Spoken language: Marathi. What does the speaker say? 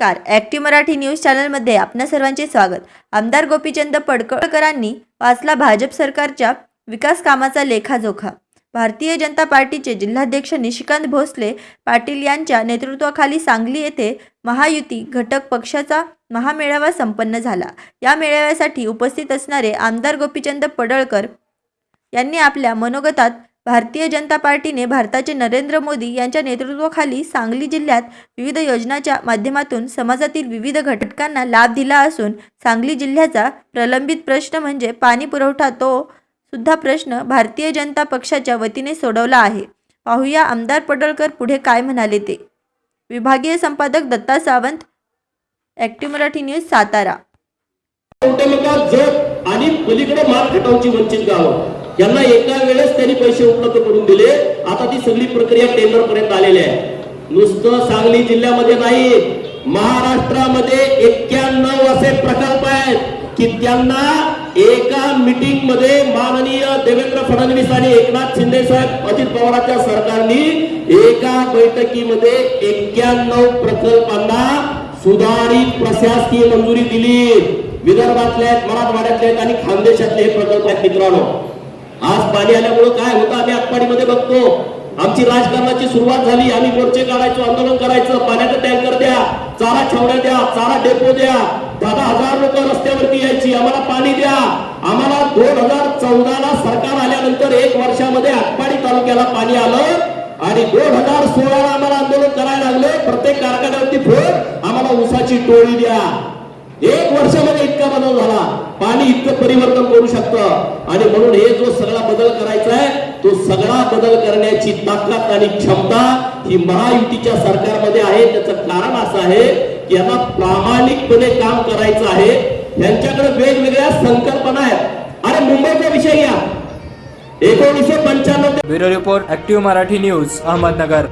नमस्कार. ॲक्टिव्ह मराठी न्यूज चॅनलमध्ये आपणा सर्वांचे स्वागत. आमदार गोपीचंद पडकळकरांनी वाचला भाजप सरकारच्या विकास कामाचा लेखाजोखा. भारतीय जनता पार्टीचे जिल्हाध्यक्ष निशिकांत भोसले पाटील यांच्या नेतृत्वाखाली सांगली येथे महायुती घटक पक्षाचा महामेळावा संपन्न झाला. या मेळाव्यासाठी उपस्थित असणारे आमदार गोपीचंद पडळकर यांनी आपल्या मनोगतात भारतीय जनता पार्टीने भारताचे नरेंद्र मोदी यांच्या नेतृत्वाखाली सांगली जिल्ह्यात विविध योजनाच्या माध्यमातून समाजातील विविध घटकांना लाभ दिला असून सांगली जिल्ह्याचा प्रलंबित प्रश्न म्हणजे पाणी पुरवठा तो सुद्धा प्रश्न भारतीय जनता पक्षाच्या वतीने सोडवला आहे. पाहूया आमदार पडळकर पुढे काय म्हणाले ते. विभागीय संपादक दत्ता सावंत ॲक्टिव्ह मराठी न्यूज सातारा. आणि पलीकडे माल वंचित गावं. यांना एका वेळेस त्यांनी पैसे उपलब्ध करून दिले. आता ती सगळी प्रक्रिया टेंडर पर्यंत आलेली आहे. नुसतं सांगली जिल्ह्यामध्ये नाही महाराष्ट्रामध्ये एक्क्याण्णव असे प्रकल्प आहेत की त्यांना एका मीटिंगमध्ये माननीय देवेंद्र फडणवीस आणि एकनाथ शिंदे साहेब अजित पवारांच्या सरकारनी एका बैठकीमध्ये एक्क्याण्णव प्रकल्पांना सुधारित प्रशासकीय मंजुरी दिली. विदर्भातले आहेत मराठवाड्यातले आहेत आणि खानदेशातले हे प्रकल्प आहेत मित्रांनो. आज पाणी आल्यामुळं काय होतं? आम्ही आटपाडीमध्ये बघतो. आमची राजकारणाची सुरुवात झाली. आम्ही मोर्चे काढायचो आंदोलन करायचं. पाण्याचा टँकर द्या चारा छावण्या द्या चारा डेपो द्या. दहा हजार लोक रस्त्यावरती यायची. आम्हाला पाणी द्या. आम्हाला दोन हजार चौदाला सरकार आल्यानंतर एक वर्षामध्ये आटपाडी तालुक्याला पाणी आलं आणि दोन हजार सोळा कसा बदल झाला. पाणी इतकं परिवर्तन करू शकतं. आणि म्हणून हे जो सगळा बदल करायचा आहे तो सगळा बदल करण्याची ताकद आणि क्षमता ही महायुतीच्या सरकारमध्ये आहे. त्याचं कारण असं आहे की यांना प्रामाणिकपणे काम करायचं आहे. यांच्याकडे वेगवेगळ्या संकल्पना आहेत. अरे मुंबईचा विषय घ्या. एकोणीसशे पंच्याण्णव bureau report active Marathi news Ahmednagar.